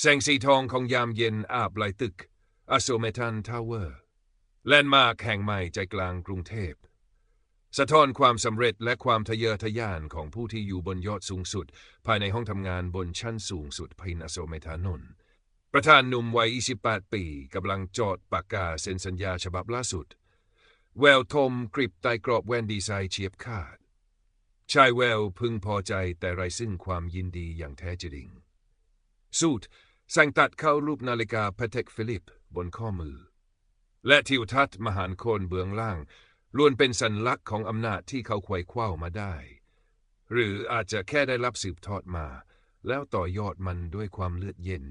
แสงสีทองของยามเย็นอาบไหลตึกอโศเมทันทาวเวอร์ แลนด์มาร์คแห่งใหม่ใจกลางกรุงเทพ สะท้อนความสำเร็จและความทะเยอทะยานของผู้ที่อยู่บนยอดสูงสุด ภายในห้องทำงานบนชั้นสูงสุดพินอโศเมทานนท์ประธานหนุ่มวัย 28 ปีกำลังจอดปากกาเซ็นสัญญาฉบับล่าสุด แววทมกริบใต้กรอบแว่นดีไซน์เฉียบขาด ชายแววพึงพอใจแต่ไรซึ่งความยินดีอย่างแท้จริง สูตร สังตัดเข้ารูปนาฬิกาพเทกฟิลิปบนข้อมือ และทิวทัศน์มหานโคนเบื้องล่างล้วนเป็นสัญลักษณ์ของอำนาจที่เขาควยคว้ามาได้ หรืออาจจะแค่ได้รับสืบทอดมา แล้วต่อยอดมันด้วยความเลือดเย็น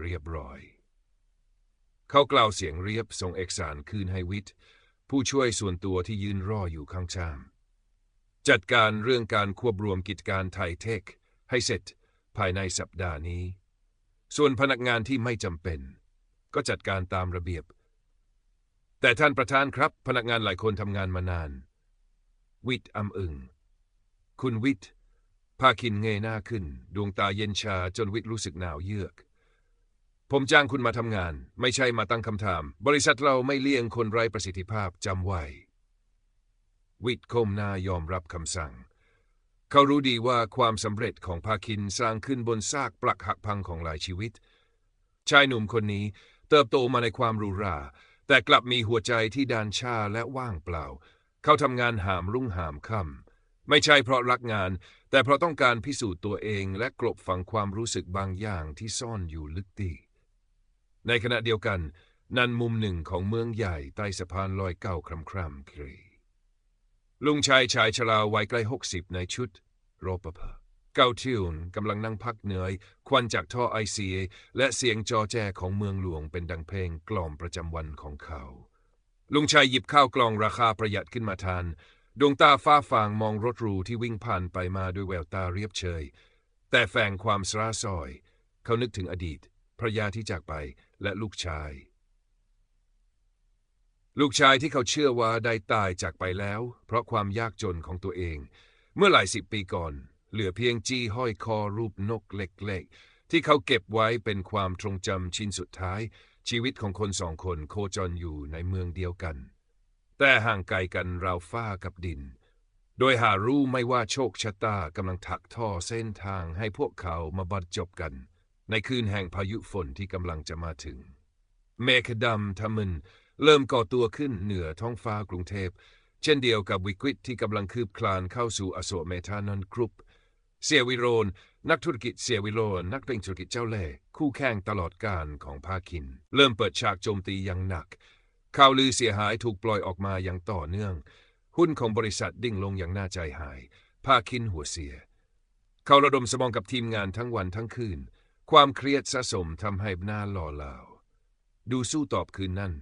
เรียบร้อย เขากล่าวเสียงเรียบส่งเอกสารคืนให้วิทย์ผู้ช่วยส่วนตัวที่ยืนรออยู่ข้างชาม จัดการเรื่องการควบรวมกิจการไทยเทค ให้เสร็จภายในสัปดาห์นี้ ส่วนพนักงานที่ไม่จำเป็น ก็จัดการตามระเบียบ แต่ท่านประธานครับ พนักงานหลายคนทำงานมานาน วิทย์อำอึง คุณวิทย์พาคินเงยหน้าขึ้น ดวงตาเย็นชาจนวิทย์รู้สึกหนาวเยือก ผมจ้างคุณมาทำงาน ไม่ใช่มาตั้งคำถาม บริษัทเราไม่เลี่ยงคนไร้ประสิทธิภาพจำไว้ วิทย์ก้มหน้ายอมรับคำสั่ง เขารู้ดีว่าความสำเร็จของพาคินสร้างขึ้นบนซากปลักหักพังของหลายชีวิต ชายหนุ่มคนนี้เติบโตมาในความหรูหรา แต่กลับมีหัวใจที่ดานชาและว่างเปล่า เขาทำงานหามรุ่งหามค่ำไม่ใช่เพราะรักงาน แต่เพราะต้องการพิสูจน์ตัวเองและกลบฝังความรู้สึกบางอย่างที่ซ่อนอยู่ลึกตีในขณะเดียวกัน นั่นมุมหนึ่งของเมืองใหญ่ใต้สะพานลอยเก่าคร่ำครำครี ลุงชายชายชราวัยใกล้หกสิบในชุดโรปภเกาทิวนกำลังนั่งพักเหนื่อย ควันจากท่อไอซีและเสียงจอแจของเมืองหลวงเป็นดังเพลงกล่อมประจำวันของเขา ลุงชายหยิบข้าวกล่องราคาประหยัดขึ้นมาทาน ดวงตาฟ้าฟางมองรถรูที่วิ่งผ่านไปมาด้วยแววตาเรียบเฉย แต่แฝงความสราซอย เขานึกถึงอดีตภรรยาที่จากไปและลูกชาย ลูกชายที่เขาเชื่อว่าได้ตายจากไปแล้ว เพราะความยากจนของตัวเอง เมื่อหลายสิบปีก่อน เหลือเพียงจี้ห้อยคอรูปนกเล็กๆ ที่เขาเก็บไว้เป็นความทรงจำชิ้นสุดท้าย ชีวิตของคนสองคนโคจรอยู่ในเมืองเดียวกัน แต่ห่างไกลกันราวฟ้ากับดิน โดยหารู้ไม่ว่าโชคชะตากำลังถักท่อเส้นทางให้พวกเขามาบรรจบกัน ในคืนแห่งพายุฝนที่กำลังจะมาถึง เมฆดำทะมึน เริ่มก่อตัวขึ้นเหนือท้องฟ้ากรุงเทพ เช่นเดียวกับวิกฤตที่กำลังคืบคลานเข้าสู่อโศกเมธานนกรุ๊ปเสียวิโรนนักธุรกิจเสียวิโรนนักเป็นธุรกิจเจ้าเล่ห์คู่แข่งตลอดการของภาคิน เริ่มเปิดฉากโจมตีอย่างหนัก ข่าวลือเสียหายถูกปล่อยออกมาอย่างต่อเนื่อง หุ้นของบริษัทดิ่งลงอย่างน่าใจหาย ภาคินหัวเสีย เขาระดมสมองกับทีมงานทั้งวันทั้งคืน ความเครียดสะสมทำให้หน้าหล่อเหลาดูสู้ตอบคืนนั้น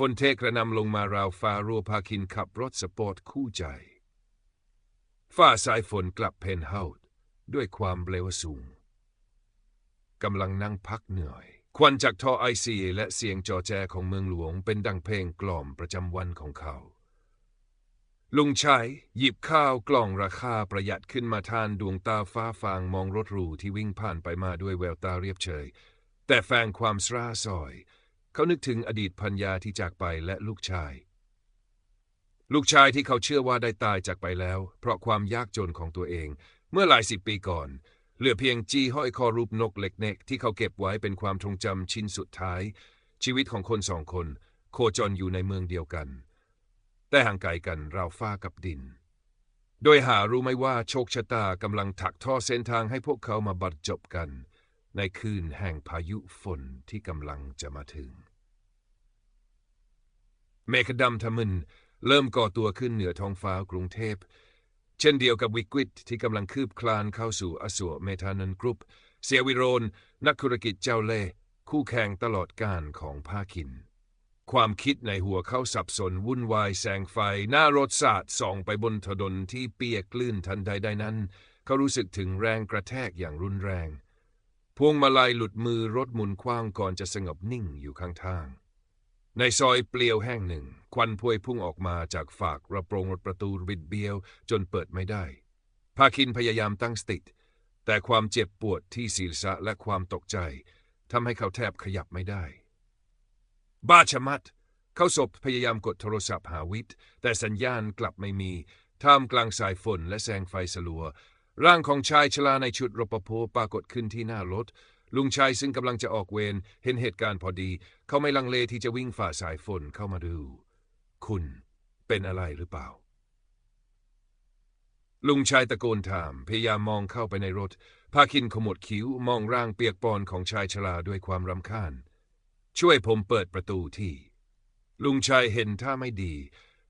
ฝนเทกระนำลงมาราวฟ้ารัวพาคินขับรถสปอร์ตคู่ใจฝ้าสายฝนกลับเพนเฮาส์ด้วยความเร็วสูงกำลังนั่งพักเหนื่อย ควันจากท่อไอซีและเสียงจอแจของเมืองหลวงเป็นดังเพลงกล่อมประจำวันของเขา ลุงชัยหยิบข้าวกล่องราคาประหยัดขึ้นมาทานดวงตาฟ้าฟางมองรถหรูที่วิ่งผ่านไปมาด้วยแววตาเรียบเฉย แต่แฝงความสราซอย เขานึกถึงอดีตพัญญาที่จากไปและลูกชาย ลูกชายที่เขาเชื่อว่าได้ตายจากไปแล้ว เพราะความยากจนของตัวเอง เมื่อหลายสิบปีก่อน เหลือเพียงจีห้อยคอรูปนกเล็กเนกที่เขาเก็บไว้เป็นความทรงจำชิ้นสุดท้าย ชีวิตของคนสองคน โคจรอยู่ในเมืองเดียวกัน แต่ห่างไกลกันราวฟ้ากับดิน โดยหารู้ไหมว่าโชคชะตากำลังถักท่อเส้นทางให้พวกเขามาบรรจบกันในคืนแห่งพายุฝนที่กำลังจะมาถึง เมฆดำทะมึนเริ่มก่อตัวขึ้นเหนือท้องฟ้ากรุงเทพ เช่นเดียวกับวิกฤตที่กำลังคืบคลานเข้าสู่อสัวเมธานันกรุ๊ป เสียวิโรนนักธุรกิจเจ้าเล่คู่แข่งตลอดการของภาคิน ความคิดในหัวเขาสับสนวุ่นวายแสงไฟ หน้ารถสาดส่องไปบนถนนที่เปียกลื่นทันใดใดนั้น เขารู้สึกถึงแรงกระแทกอย่างรุนแรง พวงมาลัยหลุดมือรถหมุนคว้างก่อนจะสงบนิ่งอยู่ข้างทาง ในซอยเปลี่ยวแห่งหนึ่ง ควันพวยพุ่งออกมาจากฝากระโปรงรถประตูบิดเบี้ยว จนเปิดไม่ได้ ภาคินพยายามตั้งสติ แต่ความเจ็บปวดที่ศีรษะและความตกใจทำให้เขาแทบขยับไม่ได้บ้าชะมัด เขาศพพยายามกดโทรศัพท์หาวิทแต่สัญญาณกลับไม่มี ท่ามกลางสายฝนและแสงไฟสลัว ร่างของชายชราในชุดรปภปรากฏขึ้นที่หน้ารถ ลุงชายซึ่งกำลังจะออกเวรเห็นเหตุการณ์พอดี เขาไม่ลังเลที่จะวิ่งฝ่าสายฝนเข้ามาดู คุณเป็นอะไรหรือเปล่า ลุงชายตะโกนถาม พยายามมองเข้าไปในรถ พาคินขมวดคิ้ว มองร่างเปียกปอนของชายชราด้วยความรำคาญ ช่วยผมเปิดประตูที่ ลุงชายเห็นท่าไม่ดี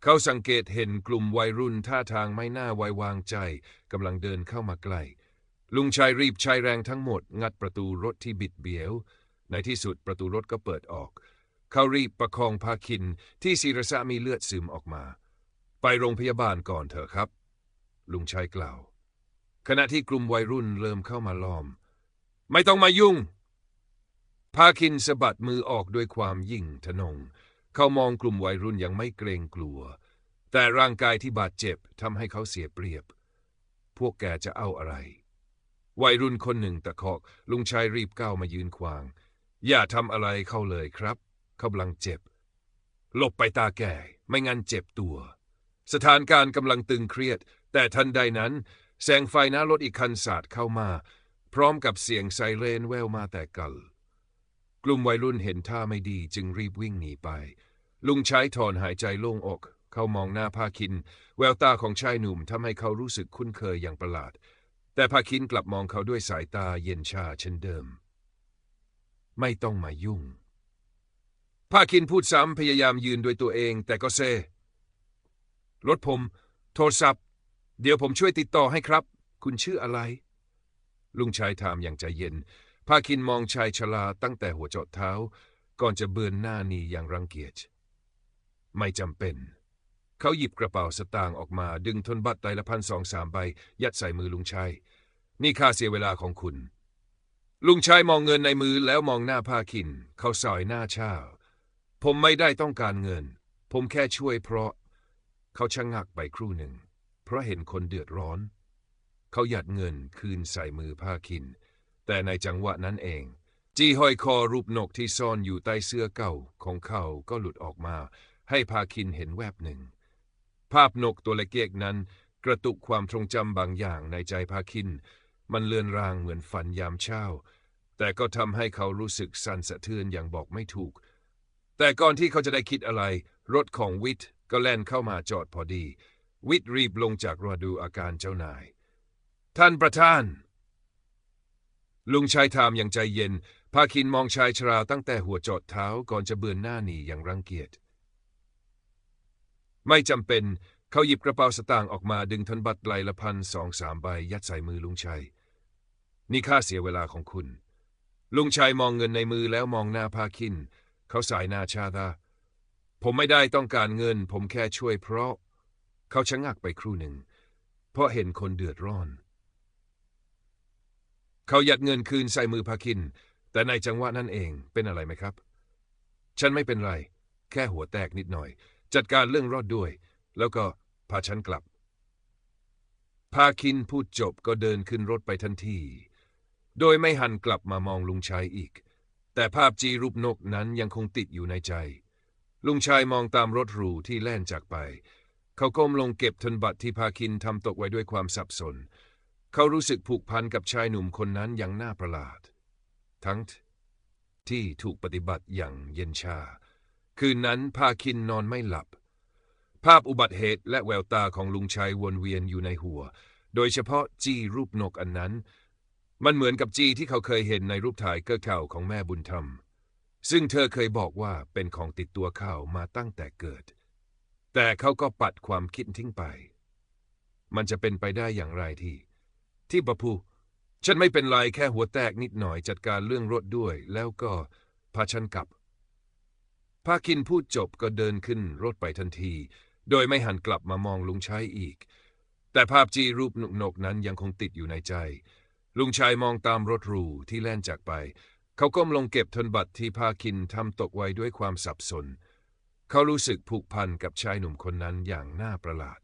เขาสังเกตเห็นกลุ่มวัยรุ่นท่าทางไม่น่าไว้วางใจกำลังเดินเข้ามาใกล้ ลุงชายรีบใช้แรงทั้งหมด งัดประตูรถที่บิดเบี้ยว ในที่สุดประตูรถก็เปิดออก เขารีบประคองพาคินที่ศีรษะมีเลือดซึมออกมา ไปโรงพยาบาลก่อนเถอะครับ ลุงชายกล่าว ขณะที่กลุ่มวัยรุ่นเริ่มเข้ามาล้อม ไม่ต้องมายุ่งพาคินสะบัดมือออกด้วยความยิ่งทะนง เขามองกลุ่มวัยรุ่นยังไม่เกรงกลัว แต่ร่างกายที่บาดเจ็บทำให้เขาเสียเปรียบ พวกแกจะเอาอะไร วัยรุ่นคนหนึ่งตะคอก ลุงชายรีบก้าวมายืนขวาง อย่าทำอะไรเข้าเลยครับเขากำลังเจ็บ หลบไปตาแก่ ไม่งั้นเจ็บตัว สถานการณ์กำลังตึงเครียด แต่ทันใดนั้น แสงไฟหน้ารถอีกคันสาดเข้ามา พร้อมกับเสียงไซเรนแววมาแต่กลกลุ่มวัยรุ่นเห็นท่าไม่ดีจึงรีบวิ่งหนีไป ลุงใช้ถอนหายใจโล่งอก เขามองหน้าพาคิน แววตาของชายหนุ่มทำให้เขารู้สึกคุ้นเคยอย่างประหลาด แต่พาคินกลับมองเขาด้วยสายตาเย็นชาเช่นเดิม ไม่ต้องมายุ่งพาคินพูดซ้ำพยายามยืนด้วยตัวเอง แต่ก็เซรถผม โทรศัพท์ เดี๋ยวผมช่วยติดต่อให้ครับ คุณชื่ออะไร ลุงชายถามอย่างใจเย็นพาคินมองชายชราตั้งแต่หัวจดเท้า ก่อนจะเบือนหน้านีอย่างรังเกียจ ไม่จำเป็น เขาหยิบกระเป๋าสตางค์ออกมา ดึงธนบัตรใบละพันสองสามใบ ยัดใส่มือลุงชายนี่ค่าเสียเวลาของคุณ ลุงชายมองเงินในมือแล้วมองหน้าพาคิน เขาสอยหน้าเช้า ผมไม่ได้ต้องการเงิน ผมแค่ช่วยเพราะ เขาชะงักไปครู่หนึ่ง เพราะเห็นคนเดือดร้อน เขาหยัดเงินคืนใส่มือพาคิน แต่ในจังหวะนั้นเองจีห้อยคอรูปนกที่ซ่อนอยู่ใต้เสื้อเก่าของเขาก็หลุดออกมา ให้พาคินเห็นแวบหนึ่ง ภาพนกตัวเล็กๆนั้น กระตุกความทรงจำบางอย่างในใจพาคิน มันเลือนรางเหมือนฝันยามเช้า แต่ก็ทำให้เขารู้สึกสั่นสะเทือนอย่างบอกไม่ถูก แต่ก่อนที่เขาจะได้คิดอะไร รถของวิทย์ก็แล่นเข้ามาจอดพอดี วิทย์รีบลงจากรถดูอาการเจ้านาย ท่านประธาน ลุงชายถามอย่างใจเย็นพาคินมองชายชราตั้งแต่หัวจอดเท้าก่อนจะเบือนหน้าหนีอย่างรังเกียจ ไม่จำเป็น เขาหยิบกระเป๋าสตางค์ออกมาดึงธนบัตรใบละพันสองสามใบยัดใส่มือลุงชัย นี่ค่าเสียเวลาของคุณ ลุงชัยมองเงินในมือแล้วมองหน้าพาคิน เขาสายหน้าชาตาผมไม่ได้ต้องการเงิน ผมแค่ช่วยเพราะ เขาชะงักไปครู่หนึ่ง เพราะเห็นคนเดือดร้อน เขายัดเงินคืนใส่มือพาคิน แต่ในจังหวะนั้นเองเป็นอะไรไหมครับ ฉันไม่เป็นไร แค่หัวแตกนิดหน่อย จัดการเรื่องรอดด้วย แล้วก็พาฉันกลับ พาคินพูดจบก็เดินขึ้นรถไปทันที โดยไม่หันกลับมามองลุงชัยอีก แต่ภาพจีรูปนกนั้นยังคงติดอยู่ในใจ ลุงชายมองตามรถหรูที่แล่นจากไป เขาก้มลงเก็บธนบัตรที่พาคินทำตกไว้ด้วยความสับสน เขารู้สึกผูกพันกับชายหนุ่มคนนั้นอย่างน่าประหลาด ทั้งที่ถูกปฏิบัติอย่างเย็นชา คืนนั้นพาคินนอนไม่หลับ ภาพอุบัติเหตุและแววตาของลุงชัยวนเวียนอยู่ในหัว โดยเฉพาะจี้รูปนกอันนั้น มันเหมือนกับจี้ที่เขาเคยเห็นในรูปถ่ายเก้าเข่าของแม่บุญธรรม ซึ่งเธอเคยบอกว่าเป็นของติดตัวเขามาตั้งแต่เกิด แต่เขาก็ปัดความคิดทิ้งไป มันจะเป็นไปได้อย่างไรที่ ที่ปะพูฉันไม่เป็นไรแค่หัวแตกนิดหน่อยจัดการเรื่องรถด้วย แล้วก็พาฉันกลับ พาคินพูดจบก็เดินขึ้นรถไปทันที โดยไม่หันกลับมามองลุงชัยอีก แต่ภาพจีรูปหนกนกนั้นยังคงติดอยู่ในใจ ลุงชัยมองตามรถรูที่แล่นจากไป เขาก้มลงเก็บธนบัตรที่พาคินทำตกไว้ด้วยความสับสน เขารู้สึกผูกพันกับชายหนุ่มคนนั้นอย่างน่าประหลาด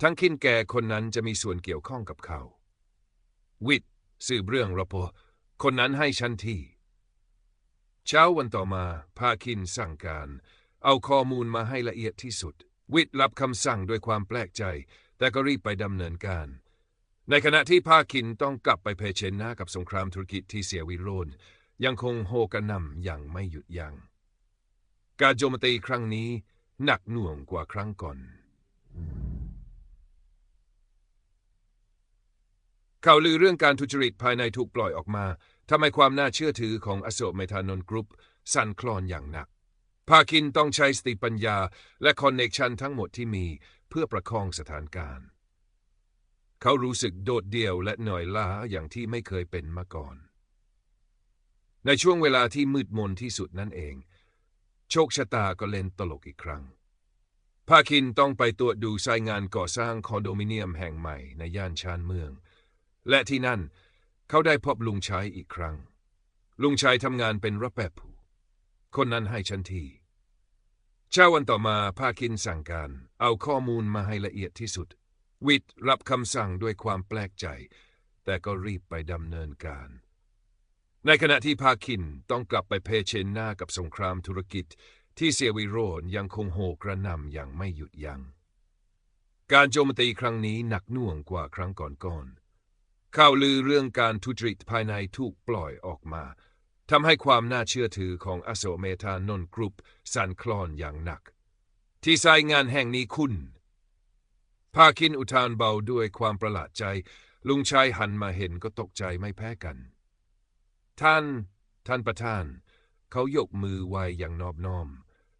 ทั้งคินแก่คนนั้นจะมีส่วนเกี่ยวข้องกับเขา วิทย์สืบเรื่องรปคนนั้นให้ฉันที่ เช้าวันต่อมา พาคินสั่งการ เอาข้อมูลมาให้ละเอียดที่สุด วิทย์รับคำสั่งด้วยความแปลกใจ แต่ก็รีบไปดำเนินการ ในขณะที่ภาคินต้องกลับไปเผชิญหน้ากับสงครามธุรกิจที่เสียวิโรนยังคงโฮกระหน่ำอย่างไม่หยุดยัง้งการโจมตีครั้งนี้หนักหน่วงกว่าครั้งก่อน ข่าวลือเรื่องการทุจริตภายในถูกปล่อยออกมา ทำให้ความน่าเชื่อถือของอโศกเมทานนท์กรุ๊ปสั่นคลอนอย่างหนัก ภาคินต้องใช้สติปัญญาและคอนเนคชันทั้งหมดที่มีเพื่อประคองสถานการณ์ เขารู้สึกโดดเดี่ยวและหน่อยล้าอย่างที่ไม่เคยเป็นมาก่อน ในช่วงเวลาที่มืดมนที่สุดนั่นเอง โชคชะตาก็เล่นตลกอีกครั้ง ภาคินต้องไปตรวจดูไซต์งานก่อสร้างคอนโดมิเนียมแห่งใหม่ในย่านชานเมือง และที่นั่นเขาได้พบลุงชัยอีกครั้ง ลุงชัยทำงานเป็นรปแปผูคนนั้นให้ชันทีเช้าวันต่อมาภาคินสั่งการ เอาข้อมูลมาให้ละเอียดที่สุด วิทย์รับคำสั่งด้วยความแปลกใจ แต่ก็รีบไปดำเนินการ ในขณะที่ภาคินต้องกลับไปเผชิญหน้ากับสงครามธุรกิจ ที่เสียวิโรนยังคงโหกระนำอย่างไม่หยุดยัง้งการโจมตีครั้งนี้หนักหน่วงกว่าครั้งก่อนๆ ข่าวลือเรื่องการทุจริตภายในถูกปล่อยออกมาทำให้ความน่าเชื่อถือของอโศเมธานนท์กรุ๊ปสั่นคลอนอย่างหนัก ที่สายงานแห่งนี้คุณภาคินอุทานเบาด้วยความประหลาดใจ ลุงชายหันมาเห็นก็ตกใจไม่แพ้กัน ท่าน ท่านประธาน เขายกมือไหวอย่างนอบน้อม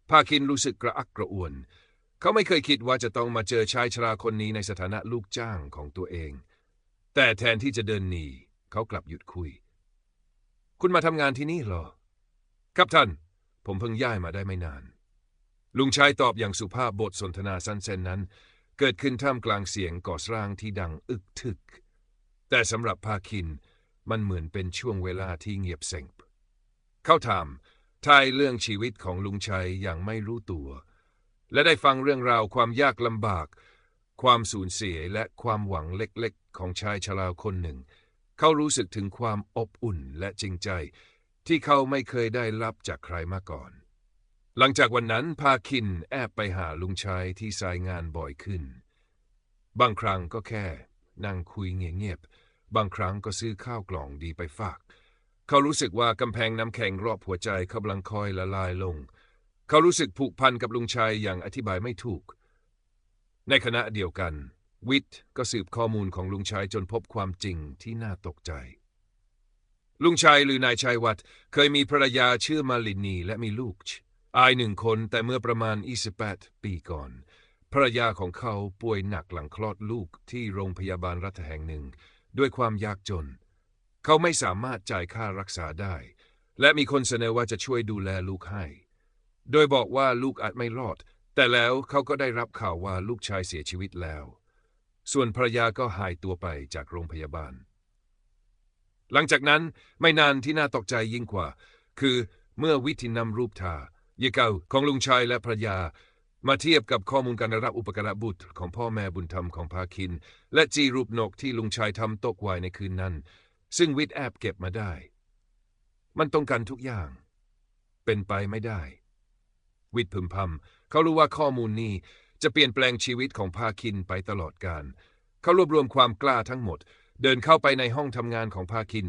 ภาคินรู้สึกกระอักกระอ่วน เขาไม่เคยคิดว่าจะต้องมาเจอชายชราคนนี้ในสถานะลูกจ้างของตัวเอง แต่แทนที่จะเดินหนีเขากลับหยุดคุย คุณมาทำงานที่นี่เหรอ ครับท่าน ผมเพิ่งย้ายมาได้ไม่นาน ลุงชายตอบอย่างสุภาพบทสนทนาสั้นเส้นนั้น เกิดขึ้นท่ามกลางเสียงก่อสร้างที่ดังอึกทึก แต่สำหรับภาคินมันเหมือนเป็นช่วงเวลาที่เงียบเสงบเขาถามทายเรื่องชีวิตของลุงชัยอย่างไม่รู้ตัว และได้ฟังเรื่องราวความยากลำบาก ความสูญเสียและความหวังเล็ก ของชายชราคนหนึ่ง เขารู้สึกถึงความอบอุ่นและจริงใจ ที่เขาไม่เคยได้รับจากใครมาก่อน หลังจากวันนั้นพาคินแอบไปหาลุงชัยที่สายงานบ่อยขึ้น บางครั้งก็แค่ นั่งคุยเงียบๆบางครั้งก็ซื้อข้าวกล่องดีไปฝาก เขารู้สึกว่ากำแพงน้ำแข็งรอบหัวใจกำลังคอยละลายลง เขารู้สึกผูกพันกับลุงชัยอย่างอธิบายไม่ถูก ในขณะเดียวกัน วิทย์ก็สืบข้อมูลของลุงชัยจนพบความจริงที่น่าตกใจ ลุงชัยหรือนายชัยวัฒน์เคยมีภรรยาชื่อมาลินีและมีลูก อายหนึ่งคนแต่เมื่อประมาณ 28 ปีก่อน ภรรยาของเขาป่วยหนักหลังคลอดลูกที่โรงพยาบาลรัฐแห่งหนึ่ง ด้วยความยากจน เขาไม่สามารถจ่ายค่ารักษาได้ และมีคนเสนอว่าจะช่วยดูแลลูกให้ โดยบอกว่าลูกอาจไม่รอด แต่แล้วเขาก็ได้รับข่าวว่าลูกชายเสียชีวิตแล้ว ส่วนภรรยาก็หายตัวไปจากโรงพยาบาล หลังจากนั้นไม่นานที่น่าตกใจยิ่งกว่า คือเมื่อวิธีนำรูปถ่ายยเกาของลุงชายและภรรยา มาเทียบกับข้อมูลการรับอุปการะบุตรของพ่อแม่บุญธรรมของพาคิน และจีรูปนกที่ลุงชายทำตกไว้ในคืนนั้น ซึ่งวิทแอบเก็บมาได้ มันตรงกันทุกอย่าง เป็นไปไม่ได้ วิทพึมพำเขารู้ว่าข้อมูลนี้ จะเปลี่ยนแปลงชีวิตของพาคินไปตลอดกาลเขารวบรวมความกล้าทั้งหมด เดินเข้าไปในห้องทำงานของพาคิน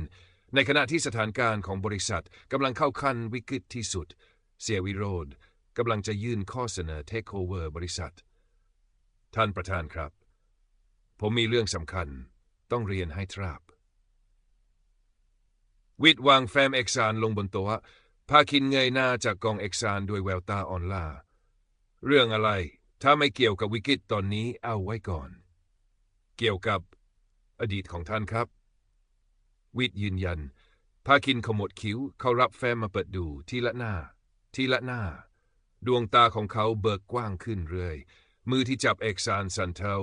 ในขณะที่สถานการณ์ของบริษัทกำลังเข้าขั้นวิกฤตที่สุด เสียวิโรธกำลังจะยื่นข้อเสนอเทคโอเวอร์บริษัท ท่านประธานครับ ผมมีเรื่องสำคัญต้องเรียนให้ทราบ วิทวางแฟ้มเอกสารลงบนโต๊ะพาคินเงยหน้าจากกองเอกสารด้วยแววตาอ่อนล้าเรื่องอะไร ถ้าไม่เกี่ยวกับวิกฤตตอนนี้เอาไว้ก่อน เกี่ยวกับอดีตของท่านครับ วิทย์ยืนยัน พาคินขมวดคิ้ว เขารับแฟ้มมาเปิดดูทีละหน้า ทีละหน้า ดวงตาของเขาเบิกกว้างขึ้นเรื่อย มือที่จับเอกสารสันเทา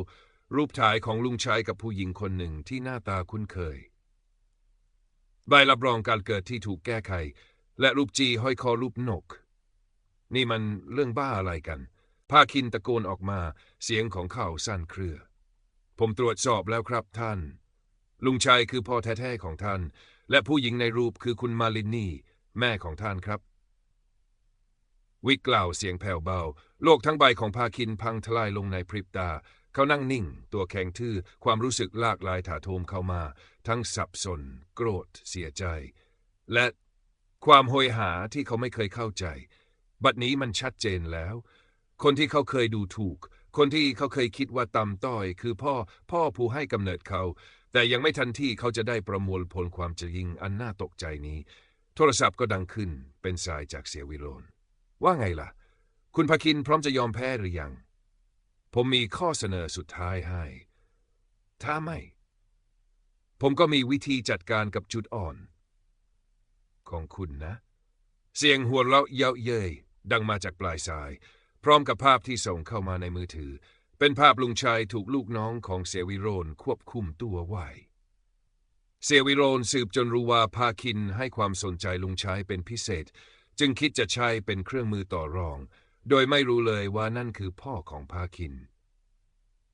รูปถ่ายของลุงชายกับผู้หญิงคนหนึ่งที่หน้าตาคุ้นเคย ใบรับรองการเกิดที่ถูกแก้ไข และรูปจีห้อยคอรูปนก นี่มันเรื่องบ้าอะไรกัน ภาคินตะโกนออกมาเสียงของเขาสั้นเครือ ผมตรวจสอบแล้วครับท่าน ลุงชัยคือพ่อแท้ๆของท่าน และผู้หญิงในรูปคือคุณมาลินี่ แม่ของท่านครับ วิกกล่าวเสียงแผ่วเบา โลกทั้งใบของพาคินพังทลายลงในพริบตา เขานั่งนิ่ง ตัวแข็งทื่อความรู้สึกลากลายถาโถมเข้ามา ทั้งสับสน โกรธ เสียใจ และความโหยหาที่เขาไม่เคยเข้าใจ บัดนี้มันชัดเจนแล้ว คนที่เขาเคยดูถูก คนที่เขาเคยคิดว่าต่ำต้อย คือพ่อพ่อผู้ให้กำเนิดเขา แต่ยังไม่ทันที่เขาจะได้ประมวลผลความจริงอันน่าตกใจนี้ โทรศัพท์ก็ดังขึ้นเป็นสายจากเสียวิโรนว่าไงล่ะ คุณพคินพร้อมจะยอมแพ้หรือยัง ผมมีข้อเสนอสุดท้ายให้ ถ้าไม่ ผมก็มีวิธีจัดการกับจุดอ่อน ของคุณนะ เสียงหัวเราะเยาะเย้ยดังมาจากปลายสาย พร้อมกับภาพที่ส่งเข้ามาในมือถือ เป็นภาพลุงชายถูกลูกน้องของเสวิโรนควบคุมตัวไว้เสวิโรนสืบจนรู้ว่าพาคินให้ความสนใจลุงชายเป็นพิเศษ จึงคิดจะใช้เป็นเครื่องมือต่อรอง โดยไม่รู้เลยว่านั่นคือพ่อของพาคิน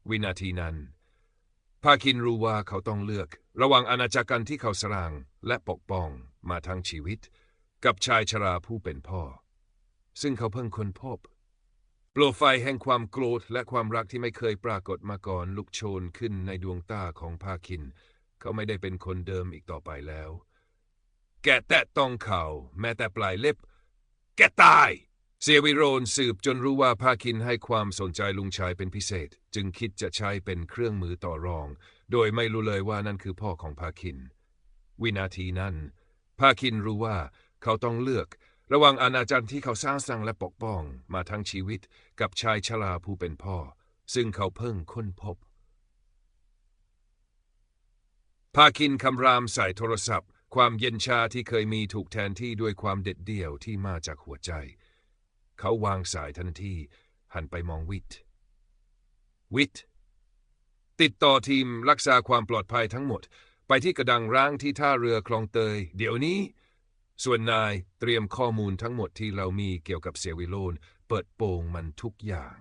วินาทีนั้นพาคินรู้ว่าเขาต้องเลือก ระหว่างอาณาจักรกันที่เขาสร้างและปกป้องมาทั้งชีวิต กับชายชราผู้เป็นพ่อ ซึ่งเขาเพิ่งค้นพบ โปรไฟแห่งความโกรธและความรักที่ไม่เคยปรากฏมาก่อนลุกโชนขึ้นในดวงตาของพาคิน เขาไม่ได้เป็นคนเดิมอีกต่อไปแล้ว แกแตะต้องเขา แม้แต่ปลายเล็บ แกตายเสียวิโรนสืบจนรู้ว่าพาคินให้ความสนใจลุงชายเป็นพิเศษ จึงคิดจะใช้เป็นเครื่องมือต่อรอง โดยไม่รู้เลยว่านั่นคือพ่อของพาคิน วินาทีนั้นพาคินรู้ว่าเขาต้องเลือก ระหว่างอาณาจักรที่เขาสร้างสร้างและปกป้องมาทั้งชีวิตกับชายชราผู้เป็นพ่อ ซึ่งเขาเพิ่งค้นพบ พาคินคำรามใส่โทรศัพท์ ความเย็นชาที่เคยมีถูกแทนที่ด้วยความเด็ดเดี่ยวที่มาจากหัวใจ เขาวางสายทันทีหันไปมองวิทวิทติดต่อทีมรักษาความปลอดภัยทั้งหมด ไปที่กระดังร้างที่ท่าเรือคลองเตย เดี๋ยวนี้ ส่วนนายเตรียมข้อมูลทั้งหมดที่เรามีเกี่ยวกับเสียวิโลนเปิดโปงมันทุกอย่าง